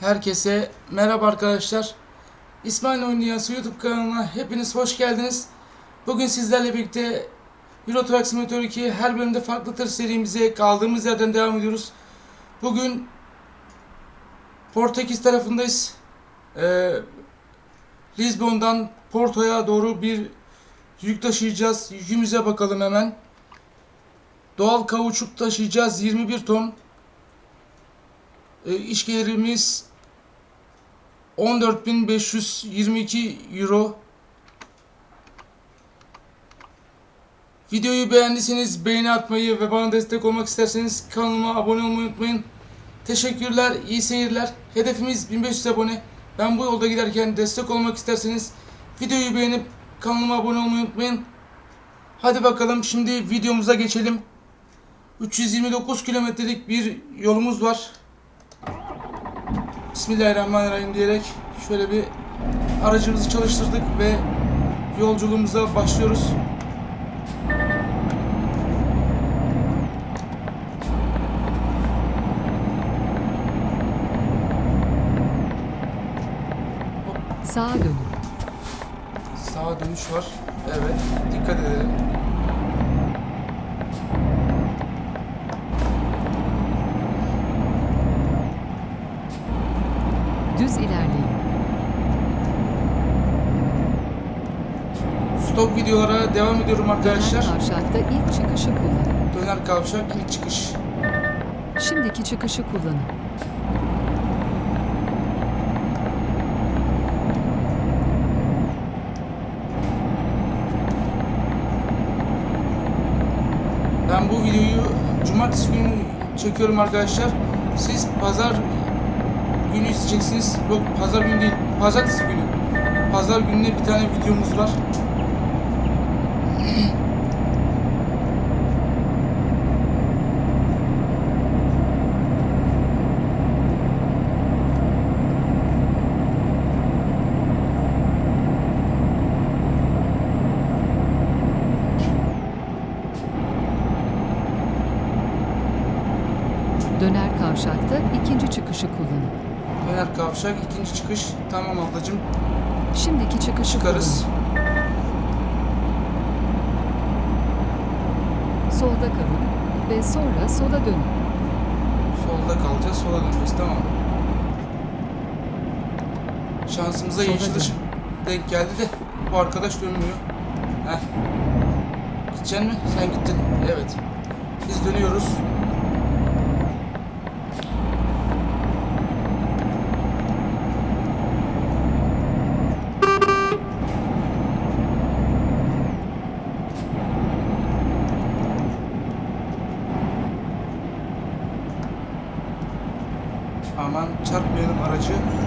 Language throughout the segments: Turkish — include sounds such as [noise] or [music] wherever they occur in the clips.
Herkese merhaba arkadaşlar. İsmail Oyun Dünyası YouTube kanalına hepiniz hoş geldiniz. Bugün sizlerle birlikte Euro Truck Simulator 2 her bölümde farklı tır serimize kaldığımız yerden devam ediyoruz. Bugün Portekiz tarafındayız. Ee, Lisbon'dan Porto'ya doğru bir yük taşıyacağız. Yükümüze bakalım hemen. Doğal kauçuk taşıyacağız 21 ton. E, iş gelirimiz 14.522 euro. Videoyu beğendiyseniz beğeni atmayı ve bana destek olmak isterseniz kanalıma abone olmayı unutmayın. Teşekkürler, iyi seyirler. Hedefimiz 1500 abone. Ben bu yolda giderken destek olmak isterseniz videoyu beğenip kanalıma abone olmayı unutmayın. Hadi bakalım şimdi videomuza geçelim. 329 kilometrelik bir yolumuz var. Bismillahirrahmanirrahim diyerek şöyle bir aracımızı çalıştırdık ve yolculuğumuza başlıyoruz. Sağa dönün. Sağa dönüş var. Evet, dikkat edelim. Düz ilerleyin. Stok videolara devam ediyorum Döner arkadaşlar. kavşakta ilk çıkışı kullanın. Döner kavşak ilk çıkış. Şimdiki çıkışı kullanın. Ben bu videoyu cumartesi günü çekiyorum arkadaşlar. Siz pazar günü izleyeceksiniz. Yok pazar günü değil, pazartesi günü. Pazar gününe bir tane videomuz var. Döner kavşakta ikinci çıkışı kullanın. Döner kavşak ikinci çıkış. Tamam ablacığım. Şimdiki çıkışı Çıkarız. kullanın. Solda kalın ve sonra sola dönün. Solda kalacağız, sola döneceğiz. Tamam. Şansımıza Sola yeşil dön. ışık denk geldi de bu arkadaş dönmüyor. Heh. Gideceksin mi? Sen gittin. Evet. Biz dönüyoruz. 我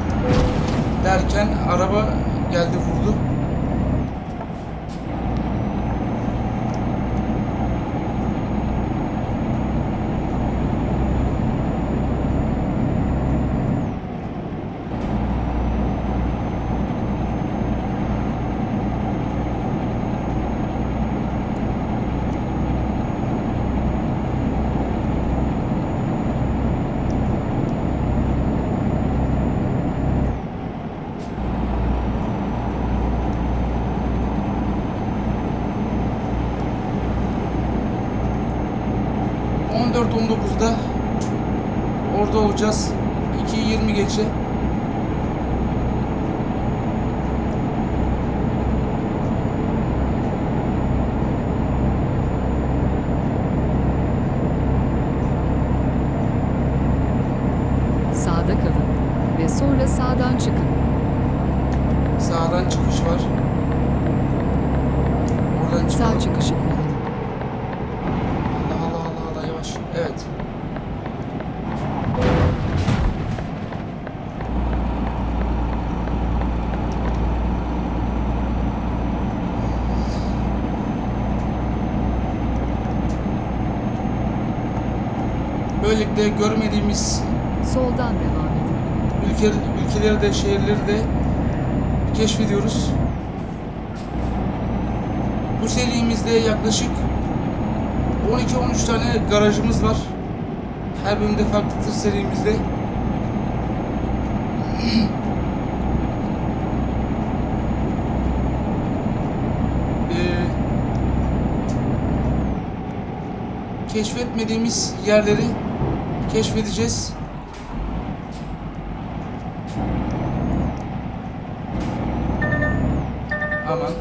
...14-19'da... ...orada olacağız. 2.20 geçe. Sağda kalın ve sonra sağdan çıkın. Sağdan çıkış var. Oradan Sağ çıkalım. çıkışı kullanın. Allah Allah Allah Allah yavaş. Evet. Böylelikle görmediğimiz Soldan devam edin. ülke, ülkeleri de şehirleri de keşfediyoruz. Bu serimizde yaklaşık 12-13 tane garajımız var. Her bölümde farklı tır serimizde. [clears throat] Ee, keşfetmediğimiz yerleri keşfedeceğiz. Aman.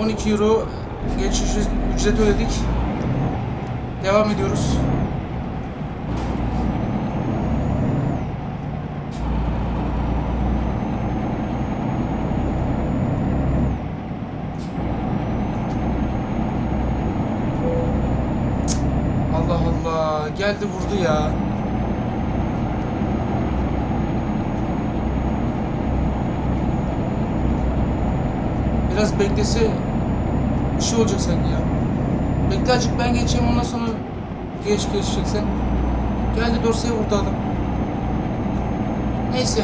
...12 euro geçiş ücret ödedik. Devam ediyoruz. Geldi vurdu ya. Biraz beklese bir şey olacak sanki ya. Bekle azıcık ben geçeyim ondan sonra geç geçeceksin. Geldi dorsaya vurdu adam. Neyse.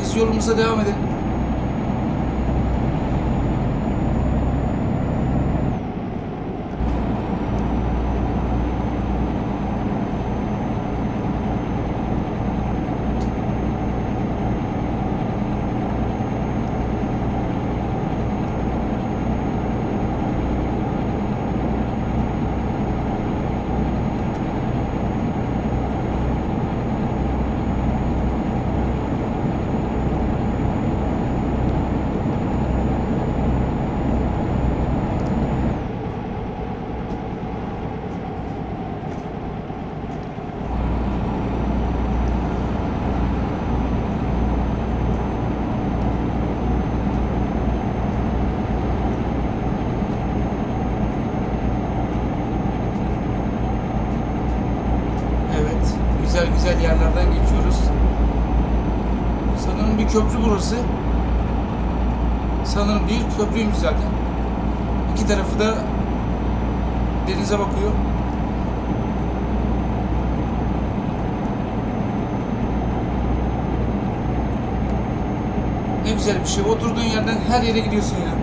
Biz yolumuza devam edelim. Evet. Güzel güzel yerlerden geçiyoruz. Sanırım bir köprü burası. Sanırım bir köprüymüş zaten. İki tarafı da denize bakıyor. Ne güzel bir şey. Oturduğun yerden her yere gidiyorsun ya.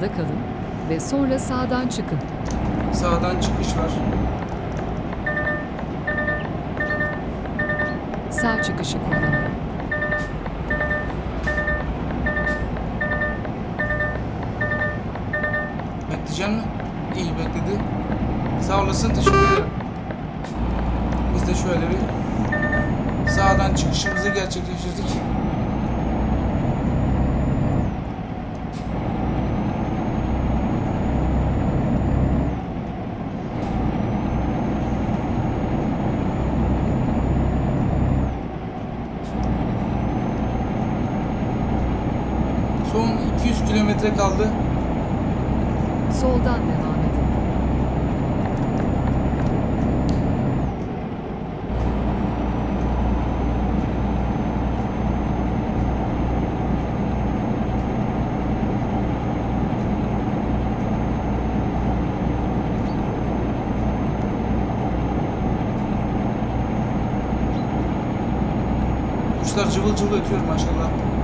Sağda kalın ve sonra sağdan çıkın. Sağdan çıkış var. Sağ çıkışı kullanın. Bekleyecek mi? İyi bekledi. Sağ olasın teşekkür ederim. Biz de şöyle bir sağdan çıkışımızı gerçekleştirdik. Son 200 kilometre kaldı. Soldan devam edin. Kuşlar cıvıl cıvıl ötüyor maşallah.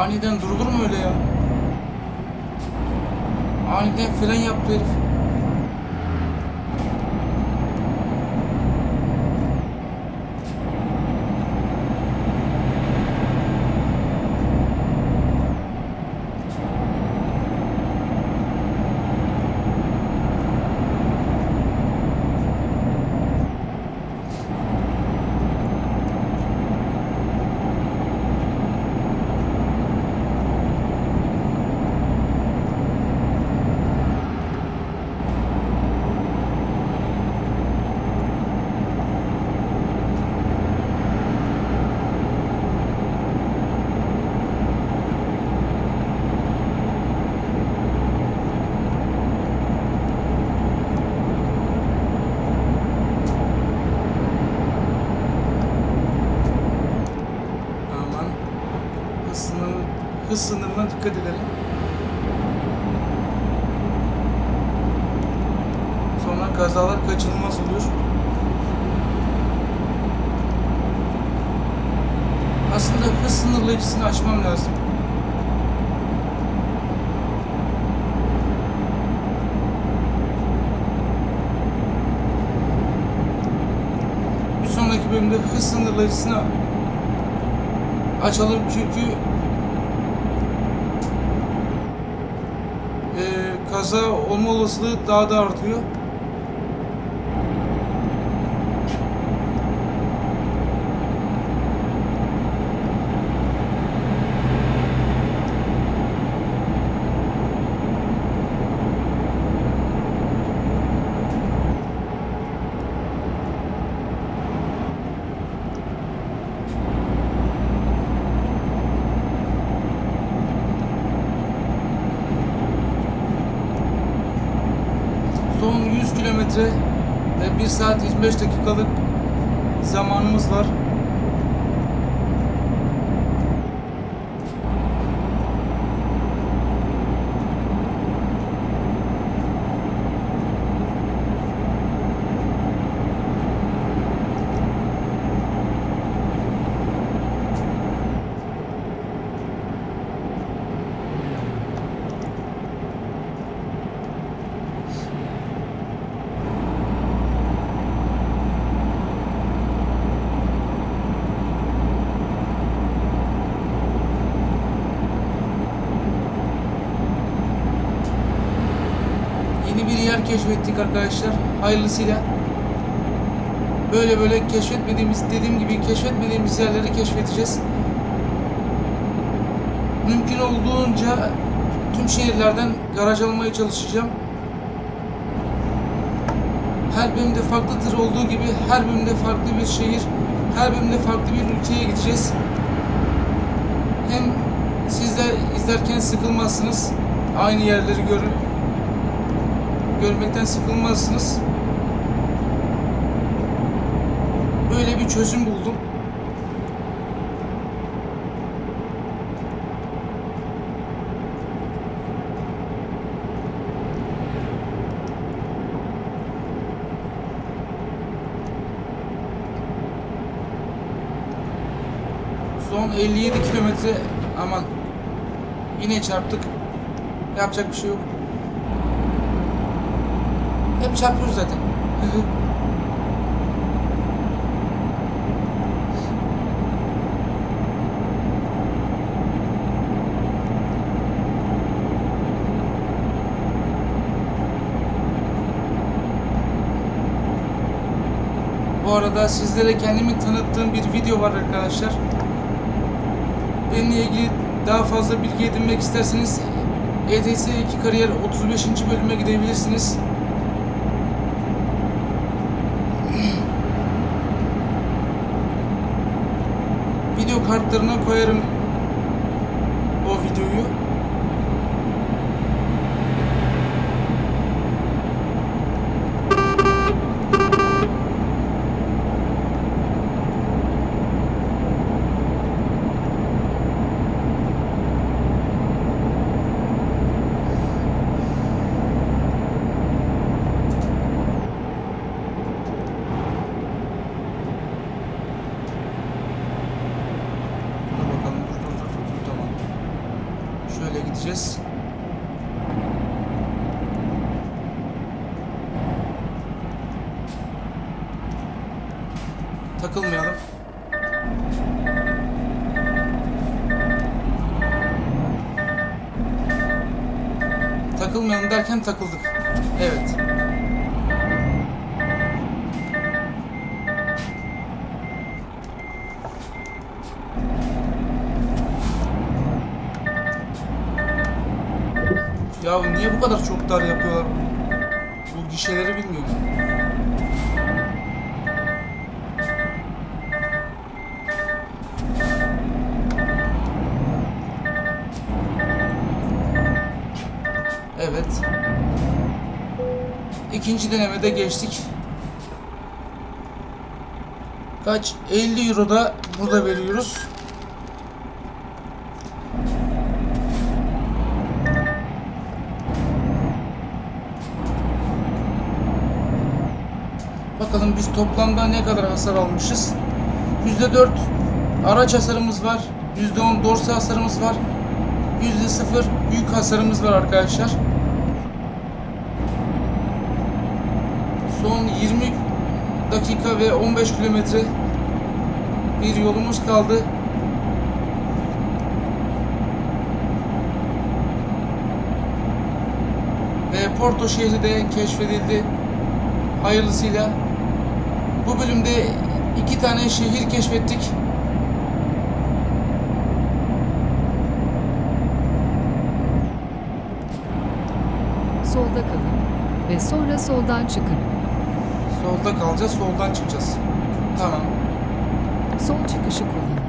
Aniden durulur mu öyle ya? Aniden fren yaptı herif. Aman. Hız sınırı, hız sınırına dikkat edelim. Sonra kazalar kaçınılmaz oluyor. Aslında hız sınırlayıcısını açmam lazım. Bir sonraki bölümde hız sınırlayıcısını açalım çünkü kaza olma olasılığı daha da artıyor. Keşfettik arkadaşlar. Hayırlısıyla. Böyle böyle keşfetmediğimiz, dediğim gibi keşfetmediğimiz yerleri keşfedeceğiz. Mümkün olduğunca tüm şehirlerden garaj almaya çalışacağım. Her bölümde farklı tır olduğu gibi her bölümde farklı bir şehir, her bölümde farklı bir ülkeye gideceğiz. Hem sizler izlerken sıkılmazsınız. Aynı yerleri görün görmekten sıkılmazsınız. Böyle bir çözüm buldum. Son 57 kilometre aman yine çarptık. Yapacak bir şey yok. Hep çarpıyoruz zaten. Bu arada sizlere kendimi tanıttığım bir video var arkadaşlar. Benimle ilgili daha fazla bilgi edinmek isterseniz ETS 2 Kariyer 35. bölüme gidebilirsiniz. Video kartlarına koyarım o videoyu. Dur bakalım dur dur dur dur, dur tamam. Şöyle gideceğiz. Takılmayalım. Derken takıldık. Evet. Ya niye bu kadar çok dar yapıyorlar bu, bu gişeleri bilmiyorum. İkinci denemede geçtik. Kaç? 50 euro da burada veriyoruz. Bakalım biz toplamda ne kadar hasar almışız. %4 araç hasarımız var. %10 dorsa hasarımız var. %0 büyük hasarımız var arkadaşlar. Son 20 dakika ve 15 kilometre bir yolumuz kaldı. Ve Porto şehri de keşfedildi hayırlısıyla. Bu bölümde iki tane şehir keşfettik. Solda kalın ve sonra soldan çıkın. Solda kalacağız, soldan çıkacağız. Tamam. Sol çıkışı kullanın.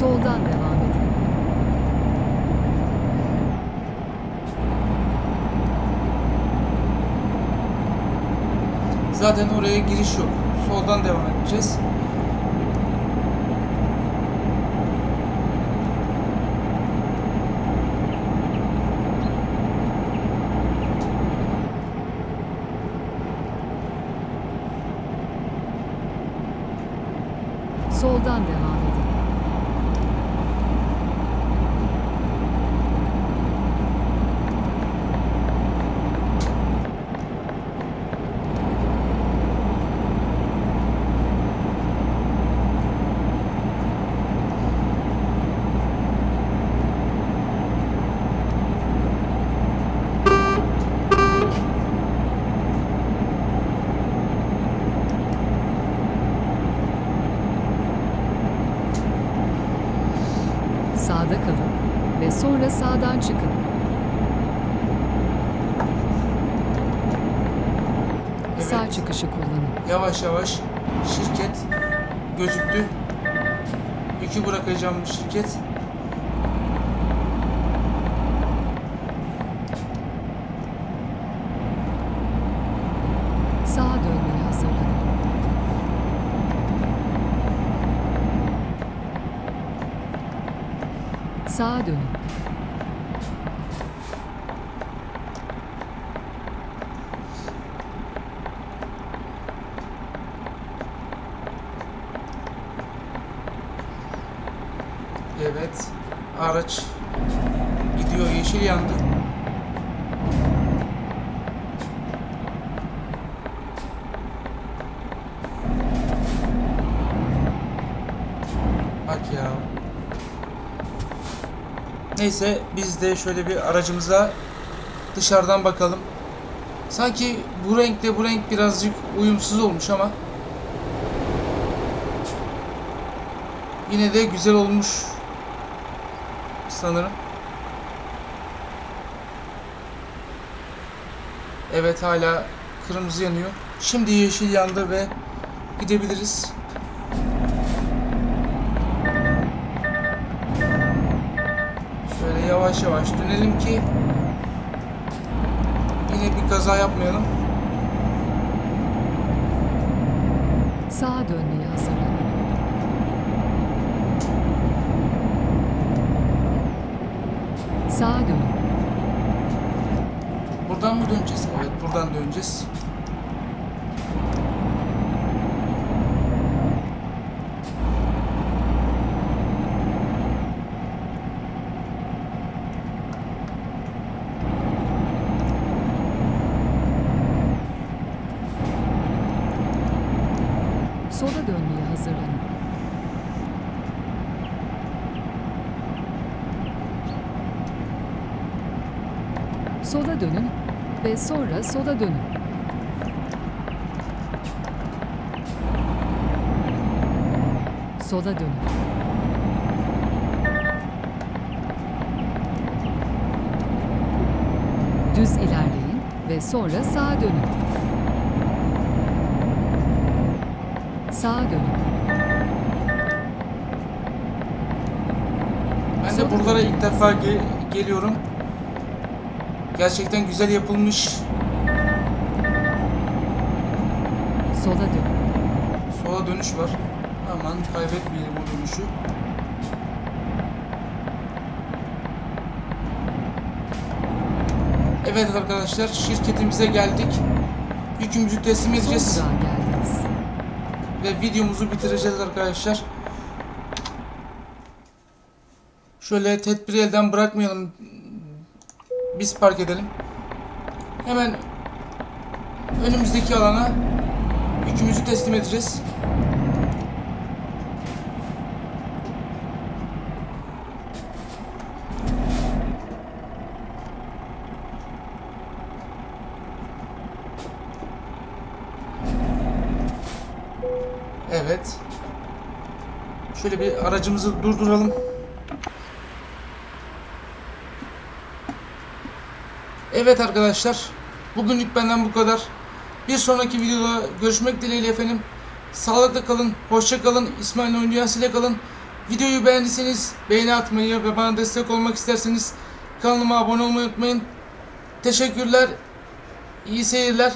Soldan devam edin. Zaten oraya giriş yok. Soldan devam edeceğiz. Soldan devam edin. Sağda kalın ve sonra sağdan çıkın. Evet. Sağ çıkışı kullanın. Yavaş yavaş şirket gözüktü. Yükü bırakacağım bu şirket. Sağa dönmeye hazırlanın. Sağa dönün. Evet. Araç gidiyor. Yeşil yandı. Bak ya. Neyse biz de şöyle bir aracımıza dışarıdan bakalım. Sanki bu renkle bu renk birazcık uyumsuz olmuş ama yine de güzel olmuş sanırım. Evet hala kırmızı yanıyor. Şimdi yeşil yandı ve gidebiliriz. Şöyle yavaş yavaş dönelim ki yine bir kaza yapmayalım. Sağa dönmeye hazırlanın. Sağa dönün. Buradan mı döneceğiz? Evet buradan döneceğiz. Sola dönmeye hazırlanın. Sola dönün ve sonra sola dönün. Sola dönün. Düz ilerleyin ve sonra sağa dönün. Sağa dönün. Ben de buralara ilk defa ge- geliyorum. Gerçekten güzel yapılmış. Sola dönün. Sola dönüş var. Aman kaybetmeyelim o dönüşü. Evet arkadaşlar şirketimize geldik. Yükümüzü teslim edeceğiz ve videomuzu bitireceğiz arkadaşlar. Şöyle tedbiri elden bırakmayalım. Biz park edelim. Hemen önümüzdeki alana yükümüzü teslim edeceğiz. Evet. Şöyle bir aracımızı durduralım. Evet arkadaşlar. Bugünlük benden bu kadar. Bir sonraki videoda görüşmek dileğiyle efendim. Sağlıkla kalın, hoşça kalın. İsmail Oyun Dünyası ile kalın. Videoyu beğendiyseniz beğeni atmayı ve bana destek olmak isterseniz kanalıma abone olmayı unutmayın. Teşekkürler. İyi seyirler.